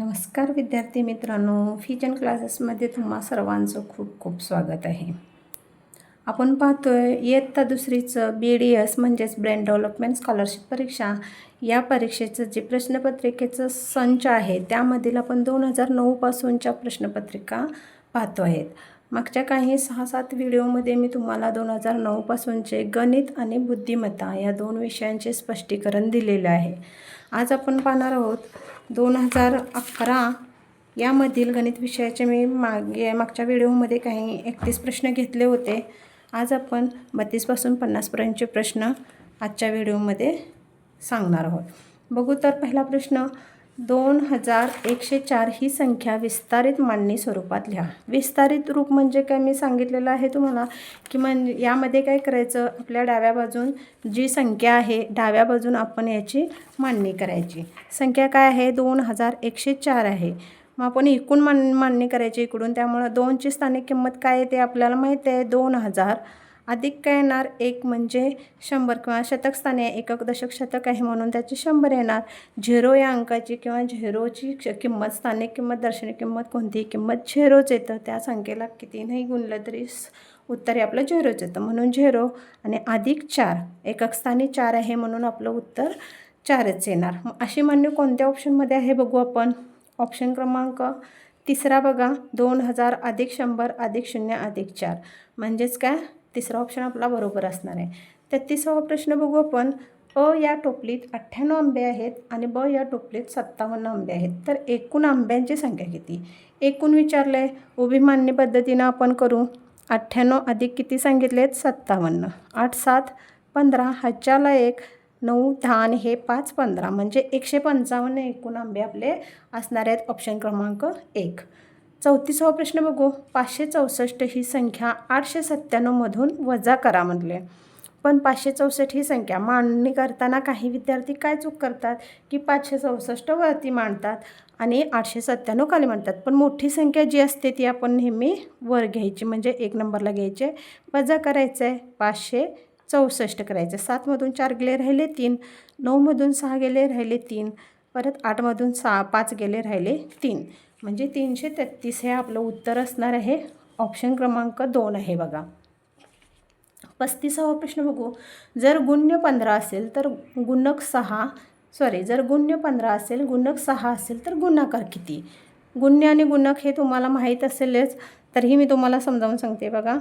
नमस्कार विद्यार्थी मित्रांनो फिजन क्लासेसमध्ये तुम्हा सर्वांचं खूप खूप स्वागत आहे. आपण पाहतोय इयत्ता दुसरीचं बी डी एस म्हणजेच ब्रेन डेव्हलपमेंट स्कॉलरशिप परीक्षा. या परीक्षेचं जे प्रश्नपत्रिकेचं संच आहे त्यामधील आपण दोन हजार नऊपासूनच्या प्रश्नपत्रिका पाहतो आहेत मागच्या काही सहा सात व्हिडिओमध्ये मी तुम्हाला दोन हजार नऊपासूनचे गणित आणि बुद्धिमत्ता या दोन विषयांचे स्पष्टीकरण दिलेले आहे. आज आपण पाहणार आहोत दोन हजार अकरा यामधील गणित विषयाचे मी मागे मागच्या व्हिडिओमध्ये काही एकतीस प्रश्न घेतले होते. आज आपण बत्तीसपासून पन्नासपर्यंतचे प्रश्न आजच्या व्हिडिओमध्ये सांगणार आहोत. बघू तर पहिला प्रश्न दोन हजार एकशे चार ही संख्या विस्तारित मांडणी स्वरूपात लिहा. विस्तारित रूप म्हणजे काय? मी सांगितलेलं आहे तुम्हाला की म्हणजे यामध्ये काय करायचं? आपल्या डाव्या बाजून जी संख्या आहे डाव्या बाजून आपण याची मांडणी करायची. संख्या काय आहे? दोन हजार एकशे चार आहे. मग आपण एकूण मान मांडणी करायची इकडून. त्यामुळं दोनची स्थानिक किंमत काय आहे ते आपल्याला माहीत आहे. दोन हजार अधिक काय येणार एक म्हणजे शंभर किंवा शतक स्थानी आहे एकक दशक शतक आहे म्हणून त्याची शंभर येणार. झिरो या अंकाची किंवा झिरोची किंमत स्थानिक किंमत दर्शनी किंमत कोणतीही किंमत झिरोच येतं. त्या संख्येला किती नाही गुणलं तरी उत्तर हे आपलं झिरोच येतं. म्हणून झिरो आणि अधिक चार एकक स्थानी चार आहे म्हणून आपलं उत्तर चारच येणार. मग अशी मान्य कोणत्या ऑप्शनमध्ये आहे बघू आपण? ऑप्शन क्रमांक तिसरा बघा. दोन हजार अधिक शंभर अधिक शून्य अधिक चार. म्हणजेच काय? तिसरा ऑप्शन आपला बरोबर असणार आहे. तेहतीसावा प्रश्न बघू आपण अ या टोपलीत अठ्ठ्याण्णव आंबे आहेत आणि ब या टोपलीत सत्तावन्न आंबे आहेत. तर एकूण आंब्यांची संख्या किती? एकूण विचारलं आहे उभी मान्य पद्धतीनं आपण करू. अठ्ठ्याण्णव अधिक किती सांगितले आहेत सत्तावन्न. आठ सात पंधरा ह्याच्याला एक नऊ दहा आणि हे पाच पंधरा. म्हणजे एकशे पंचावन्न एकूण आंबे आपले असणार आहेत ऑप्शन क्रमांक एक. चौतीसावा प्रश्न बघू. पाचशे चौसष्ट ही संख्या आठशे सत्त्याण्णवमधून वजा करा म्हटले पण पाचशे चौसष्ट ही संख्या मांडणी करताना काही विद्यार्थी काय चूक करतात? की पाचशे चौसष्ट वरती मांडतात आणि आठशे सत्त्याण्णव खाली मांडतात. पण मोठी संख्या जी असते ती आपण नेहमी वर घ्यायची म्हणजे एक नंबरला घ्यायचे. वजा करायचं आहे. पाचशे चौसष्ट करायचं. सातमधून चार गेले राहिले तीन. नऊमधून सहा गेले राहिले तीन. परत आठमधून सहा पाच गेले राहिले तीन. म्हणजे तीनशे तेहतीस हे आपलं उत्तर असणार आहे. ऑप्शन क्रमांक दोन आहे बघा. पस्तीसावा प्रश्न बघू. जर गुण्य पंधरा असेल तर गुणक सहा सॉरी जर गुण्य पंधरा असेल गुणक सहा असेल तर गुणाकार किती? गुण्य आणि गुणक हे तुम्हाला माहीत असेलच तरीही मी तुम्हाला समजावून सांगते बघा.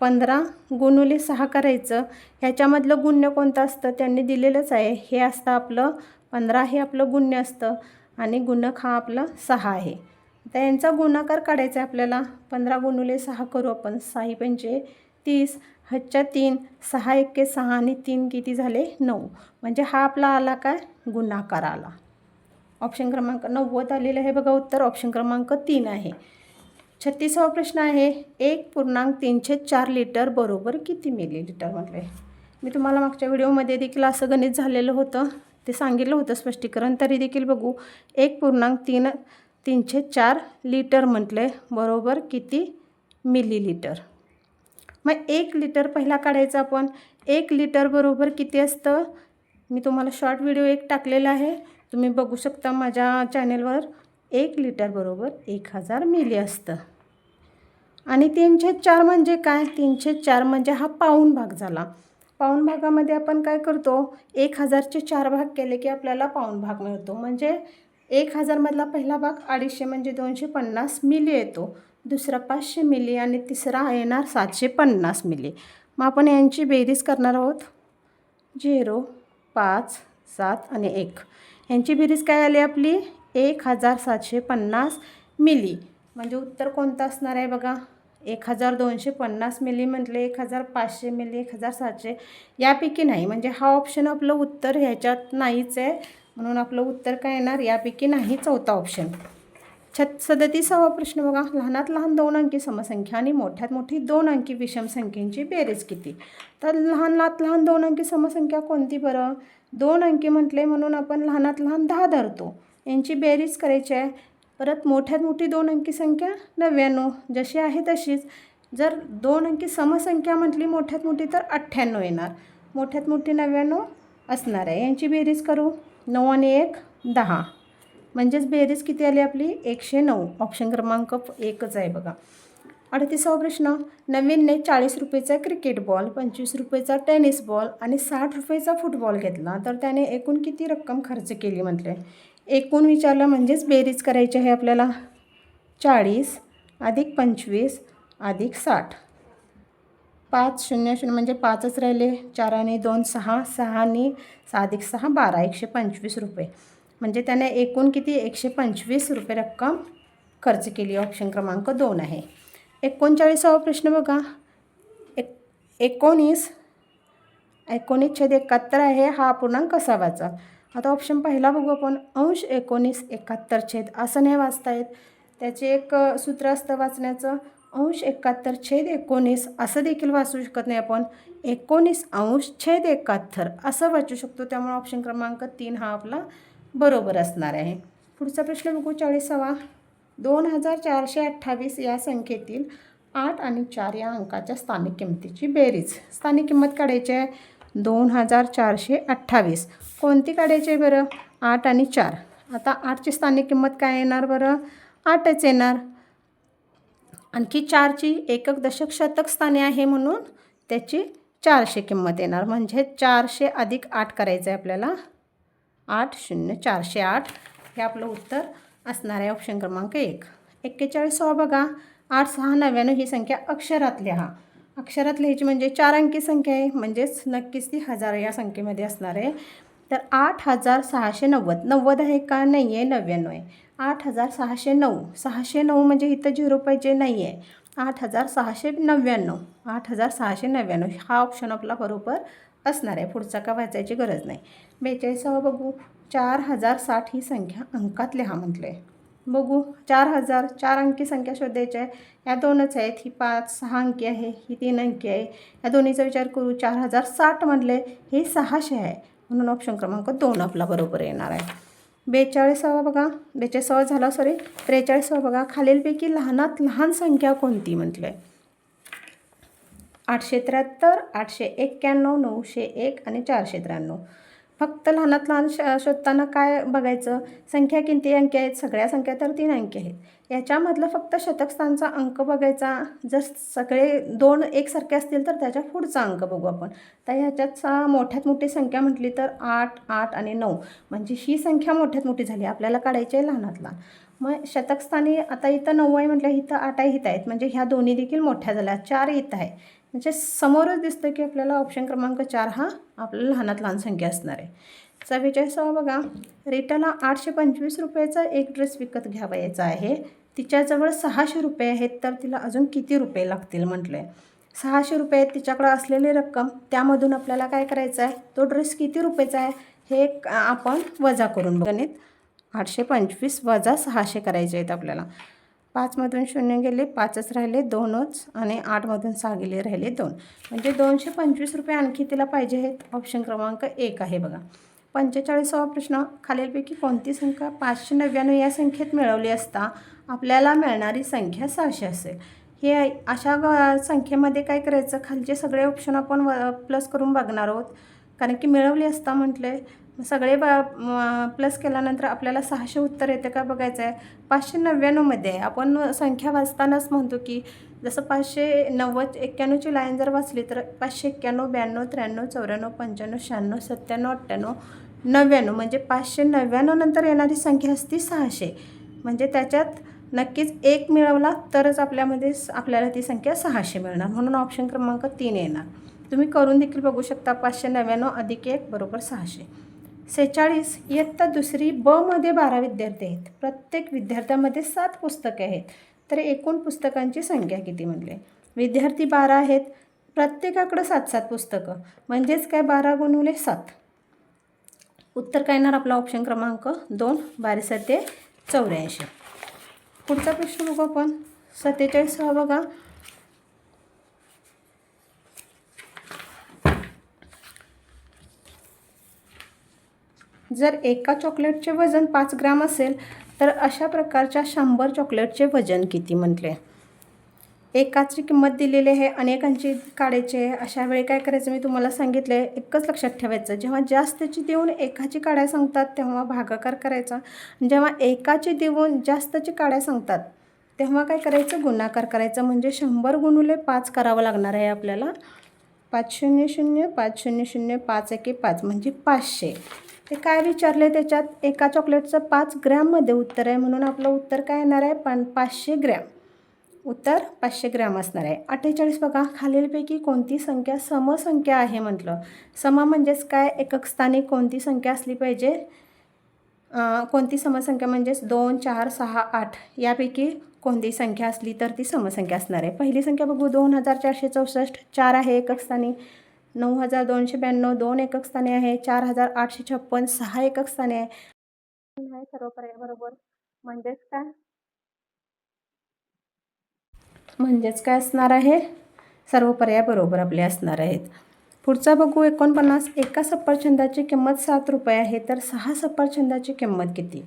पंधरा गुणुले सहा करायचं. ह्याच्यामधलं गुण्य कोणतं असतं? त्यांनी दिलेलंच आहे. हे असतं आपलं पंधरा हे आपलं गुण्य असतं आणि गुणक हा आपला सहा आहे. तर यांचा गुणाकार काढायचा आहे आपल्याला. पंधरा गुणुले सहा करू आपण. सहा पंचे तीस. ह्याच्या तीन. सहा एक्के सहा आणि तीन किती झाले? नऊ. म्हणजे हा आपला आला काय? गुणाकार आला. ऑप्शन क्रमांक नव्वद आलेलं आहे बघा. उत्तर ऑप्शन क्रमांक तीन आहे. छत्तीसावा प्रश्न आहे. एक पूर्णांक तीनशे चार लिटर बरोबर किती मिलीलिटर म्हटले? मी तुम्हाला मागच्या व्हिडिओमध्ये देखील असं गणित झालेलं होतं. ते सांगितलं होतं स्पष्टीकरण. तरी देखील बघू. एक पूर्णांक तीन तीनशे चार लिटर म्हटले बरोबर किती मिलीलिटर? मग एक लिटर पहिला काढायचा आपण. एक लिटर बरोबर किती असतं? मी तुम्हाला शॉर्ट व्हिडिओ एक टाकलेला आहे. तुम्ही बघू शकता माझ्या चॅनेलवर एक लिटर बरोबर एक हजार मिली असतं. आणि तीनशे चार म्हणजे काय? तीनशे चार म्हणजे हा पाऊण भाग झाला. पाऊण भागामध्ये आपण काय करतो? एक हजारचे चार भाग केले की आपल्याला पाऊण भाग मिळतो. म्हणजे एक हजारमधला पहिला भाग अडीचशे म्हणजे दोनशे पन्नास मिली येतो. दुसरा पाचशे मिली आणि तिसरा येणार सातशे पन्नास मिली. मग आपण यांची बेरीज करणार आहोत. झिरो पाच सात आणि एक. यांची बेरीज काय आली आपली? एक हजार सातशे पन्नास मिली. म्हणजे उत्तर कोणतं असणार आहे बघा? एक हजार दोनशे पन्नास मिली म्हटले एक हजार पाचशे मिली एक हजार सातशे. यापैकी नाही म्हणजे हा ऑप्शन आपलं उत्तर ह्याच्यात नाहीच आहे. म्हणून आपलं उत्तर काय येणार? यापैकी नाही चौथा ऑप्शन छत सदतीसावा प्रश्न बघा. लहानात लहान दोन अंकी समसंख्या आणि मोठ्यात मोठी दोन अंकी विषम संख्येची बेरीज किती? तर लहानात लहान दोन अंकी समसंख्या कोणती बरं? दोन अंकी म्हटले म्हणून आपण लहानात लहान दहा धरतो. यांची बेरीज करायची आहे. परत मोठ्यात मोठी दोन अंकी संख्या नव्याण्णव. जशी आहे तशीच. जर दोन अंकी समसंख्या म्हटली मोठ्यात मोठी तर अठ्ठ्याण्णव येणार. मोठ्यात मोठी नव्याण्णव. असणार आहे. यांची बेरीज करू. नऊ आणि एक दहा. म्हणजेच बेरीज किती आली आपली? एकशे नऊ. ऑप्शन क्रमांक एकच आहे बघा. अडतीसावा प्रश्न. नवीनने चाळीस रुपयेचा क्रिकेट बॉल पंचवीस रुपयेचा टेनिस बॉल आणि साठ रुपयेचा फुटबॉल घेतला. तर त्याने एकूण किती रक्कम खर्च केली म्हटले? एकूण विचारलं म्हणजेच बेरीज करायची आहे आपल्याला. चाळीस अधिक पंचवीस अधिक साठ. पाच शून्य शून्य म्हणजे पाचच राहिले. चार आणि दोन सहा सहा आणि सहा सहा बारा एकशे पंचवीस रुपये. म्हणजे त्याने एकूण किती? एकशे पंचवीस रुपये रक्कम खर्च केली. ऑप्शन क्रमांक दोन आहे. एकोणचाळीसावा प्रश्न बघा. एक एकोणीस एकोणीस छेद एकाहत्तर आहे. हा अपूर्णांक कसा वाचा? आता ऑप्शन पहिला बघू आपण. अंश एकोणीस एकाहत्तर छेद असं नाही वाचता येत. त्याचे एक सूत्र असतं वाचण्याचं. अंश एकाहत्तर छेद एकोणीस असं देखील वाचू शकत नाही आपण. एकोणीस अंश छेद एकाहत्तर असं वाचू शकतो. त्यामुळे ऑप्शन क्रमांक तीन हा आपला बरोबर असणार आहे. पुढचा प्रश्न बघू. चाळीसावा. दोन हजार चारशे अठ्ठावीस या संख्येतील आठ आणि चार या अंकाच्या स्थानिक किमतीची बेरीज. स्थानिक किंमत काढायची आहे. दोन हजार चारशे अठ्ठावीस. कोणती काढायची आहे बरं? आठ आणि चार. आता आठची स्थानिक किंमत काय येणार बरं? आठच येणार. आणखी चारची एकक दशक शतक स्थाने आहे म्हणून त्याची चारशे किंमत येणार. म्हणजे चारशे अधिक आठ करायचं आहे आपल्याला. आठ शून्य चारशे आठ. हे आपलं उत्तर असणार आहे ऑप्शन क्रमांक एक. एक्केचाळीसावा बघा. आठ सहा नव्याण्णव ही संख्या अक्षरात लिहा अक्षरात लिहायची म्हणजे चार अंकी संख्या आहे. म्हणजेच नक्कीच ती हजार या संख्येमध्ये असणार आहे. तर आठ हजार सहाशे नव्वद. नव्वद आहे का? नाही आहे नव्याण्णव आहे. आठ हजार सहाशे नऊ. सहाशे नऊ म्हणजे इथं झिरो पाहिजे नाही आहे आठ हजार सहाशे नव्याण्णव. आठ हजार सहाशे नव्याण्णव. हा ऑप्शन आपला बरोबर असणार आहे. पुढचा का वाचायची गरज नाही. बेचाळीसावा बघू. चार हजार साठ ही संख्या अंकात लिहा म्हटलं. आहे बघू. चार हजार चार अंकी संख्या शोधायची आहे. या दोनच आहेत. ही पाच सहा अंकी आहे. ही तीन अंकी आहे. या दोन्हीचा विचार करू. चार हजार साठ म्हटले. हे सहाशे आहे. म्हणून ऑप्शन क्रमांक दोन आपला बरोबर येणार आहे. बेचाळीसावा बघा. बेचाळीसावा झाला सॉरी त्रेचाळीसावा बघा. खालीलपैकी लहानात लहान संख्या कोणती म्हटलं आहे आठशे त्र्याहत्तर आठशे एक्क्याण्णव नऊशे एक आणि चारशे त्र्याण्णव. फक्त लहानात लहान श शोधताना काय बघायचं? संख्या किती अंके आहेत? सगळ्या संख्या तर तीन अंके आहेत. याच्यामधलं फक्त शतकस्थानचा अंक बघायचा. जर सगळे दोन एकसारखे असतील तर त्याच्या पुढचा अंक बघू आपण. तर ह्याच्यात सा मोठ्यात मोठी संख्या म्हटली तर आठ आठ आणि नऊ. म्हणजे ही संख्या मोठ्यात मोठी झाली. आपल्याला काढायची आहे लहानात लहान. मग शतकस्थानी आता इथं नऊ आहे म्हटलं इथं आठ आहे इथं आहेत. म्हणजे ह्या दोन्ही देखील मोठ्या झाल्या. चार इथं आहे. म्हणजे समोरच दिसतं की आपल्याला ऑप्शन क्रमांक चार हा आपल्याला लहानात लहान संख्या असणार आहे. चव्वेचाळीसावा बघा रिटाला आठशे पंचवीस रुपयाचा एक ड्रेस विकत घ्यावायचा आहे. तिच्याजवळ सहाशे रुपये आहेत तर तिला अजून किती रुपये लागतील म्हटलं आहे सहाशे रुपये आहेत तिच्याकडं असलेली रक्कम त्यामधून आपल्याला काय करायचं आहे? तो ड्रेस किती रुपयाचा आहे? हे एक आपण वजा करून गणित आठशे पंचवीस वजा सहाशे करायचे आहेत आपल्याला. पाचमधून शून्य गेले पाचच राहिले दोनच आणि आठमधून सहा गेले राहिले दोन. म्हणजे दोनशे पंचवीस रुपये आणखी तिला पाहिजे आहेत. ऑप्शन क्रमांक एक आहे बघा. पंचेचाळीसावा प्रश्न खालीलपैकी कोणती संख्या पाचशे नव्याण्णव या संख्येत मिळवली असता आपल्याला मिळणारी संख्या सहाशे असेल? हे अशा ग संख्येमध्ये काय करायचं? खालचे सगळे ऑप्शन आपण व प्लस करून बघणार आहोत. कारण की मिळवली असता म्हटले सगळे ब प्लस केल्यानंतर आपल्याला सहाशे उत्तर येते का बघायचं आहे पाचशे नव्याण्णवमध्ये आहे आपण संख्या वाचतानाच म्हणतो की जसं पाचशे नव्वद एक्क्याण्णवची लाईन जर वाचली तर पाचशे एक्क्याण्णव ब्याण्णव त्र्याण्णव चौऱ्याण्णव पंच्याण्णव शहाण्णव सत्त्याण्णव अठ्ठ्याण्णव नव्याण्णव. म्हणजे पाचशे नव्याण्णव नंतर येणारी संख्या असती सहाशे. म्हणजे त्याच्यात नक्कीच एक मिळवला तरच आपल्यामध्ये आपल्याला ती संख्या सहाशे मिळणार. म्हणून ऑप्शन क्रमांक तीन येणार. तुम्ही करून देखील बघू शकता पाचशे नव्याण्णव अधिक एक बरोबर सहाशे. सेहेचाळीस इयत्ता दुसरी बमध्ये बारा विद्यार्थी आहेत. प्रत्येक विद्यार्थ्यामध्ये सात पुस्तके आहेत. तर एकूण पुस्तकांची संख्या किती म्हणले? विद्यार्थी बारा आहेत. प्रत्येकाकडं सात सात पुस्तकं. म्हणजेच काय बारा गुणुले सात? उत्तर काय येणार आपला ऑप्शन क्रमांक? दोन बारा सत्ते चौऱ्याऐंशी. पुढचा प्रश्न बघू आपण. सत्तेचाळीस हा बघा. जर एका चॉकलेटचे वजन पाच ग्राम असेल तर अशा प्रकारच्या शंभर चॉकलेटचे वजन किती म्हटले? एकाची किंमत दिलेली आहे अनेकांची काढायची आहे. अशा वेळी काय करायचं? मी तुम्हाला सांगितलं आहे एकच लक्षात ठेवायचं. जेव्हा जास्तची देऊन एकाची काढ्या सांगतात तेव्हा भागाकार करायचा. जेव्हा एकाची देऊन जास्तची काड्या सांगतात तेव्हा काय करायचं? गुणाकार करायचा. म्हणजे शंभर गुणुले पाच करावं लागणार आहे आपल्याला. पाच शून्य शून्य पाच शून्य शून्य पाच एके पाच. म्हणजे पाचशे. ते काय विचारले त्याच्यात? एका चॉकलेटचं पाच ग्रॅममध्ये उत्तर आहे. म्हणून आपलं उत्तर काय येणार आहे? पण पाचशे ग्रॅम उत्तर पाचशे ग्रॅम असणार आहे. अठ्ठेचाळीस बघा. खालीलपैकी कोणती संख्या समसंख्या आहे म्हटलं. सम म्हणजेच काय? एकक स्थानी कोणती संख्या असली पाहिजे? कोणती समसंख्या म्हणजेच दोन चार सहा आठ? यापैकी कोणती संख्या असली तर ती समसंख्या असणार आहे. पहिली संख्या बघू. दोन हजार चारशे चौसष्ट. चार आहे एकक स्थानी नऊ हजार दोनशे ब्याण्णव दोन एकक स्थानी आहे चार हजार आठशे छप्पन सहा एकक स्थानी आहे. सर्व पर्याय बरोबर. म्हणजेच काय? म्हणजेच काय असणार आहे? सर्व पर्याय बरोबर आपले असणार आहेत. पुढचा बघू एकोणपन्नास. एका सफरचंदाची किंमत सात रुपये आहे तर सहा सफरचंदाची किंमत किती?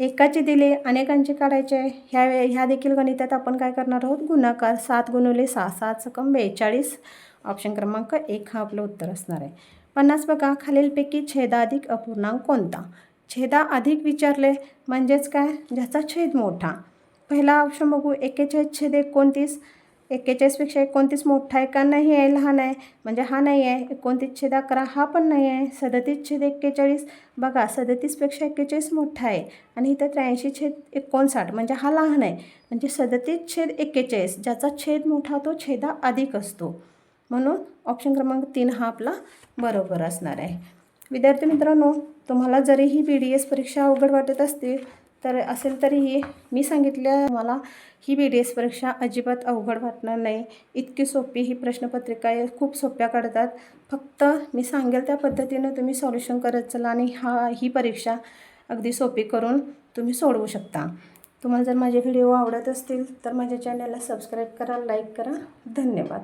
एकाची दिली अनेकांची काढायचे. ह्या ह्या देखील गणितात आपण काय करणार आहोत? गुणाकार सात गुणवले सहा सात सकम बेचाळीस. ऑप्शन क्रमांक एक हा आपलं उत्तर असणार आहे. पन्नास बघा खालीलपैकी छेदाधिक अपूर्णांक कोणता? छेदा अधिक विचारले म्हणजेच काय? ज्याचा छेद मोठा. पहिला ऑप्शन बघू एकेचाळीस छेद एकोणतीस. एक्केचाळीसपेक्षा एकोणतीस मोठा आहे का? नाही आहे लहान आहे. म्हणजे हा नाही आहे. एकोणतीस छेद अकरा हा पण नाही आहे. सदतीस छेद एक्केचाळीस. बघा सदतीसपेक्षा एक्केचाळीस मोठा आहे. आणि इथं त्र्याऐंशी छेद एकोणसाठ. म्हणजे हा लहान आहे. म्हणजे सदतीस छेद एक्केचाळीस. ज्याचा छेद मोठा तो छेदा अधिक असतो. म्हणून ऑप्शन क्रमांक तीन हा आपला बरोबर असणार आहे. विद्यार्थी मित्रांनो तुम्हाला जरी ही बी डी एस परीक्षा अवघड वाटत असतील तर असेल तरीही मी सांगितल्या मला ही बी डी एस परीक्षा अजिबात अवघड वाटणार नाही. इतकी सोपी ही प्रश्नपत्रिका आहे खूप सोप्या काढतात. फक्त मी सांगेल त्या पद्धतीनं तुम्ही सॉल्युशन करत चला आणि हा ही परीक्षा अगदी सोपी करून तुम्ही सोडवू शकता. तुम्हाला जर माझे व्हिडिओ आवडत असतील तर माझ्या चॅनलला सबस्क्राईब करा लाईक करा. धन्यवाद.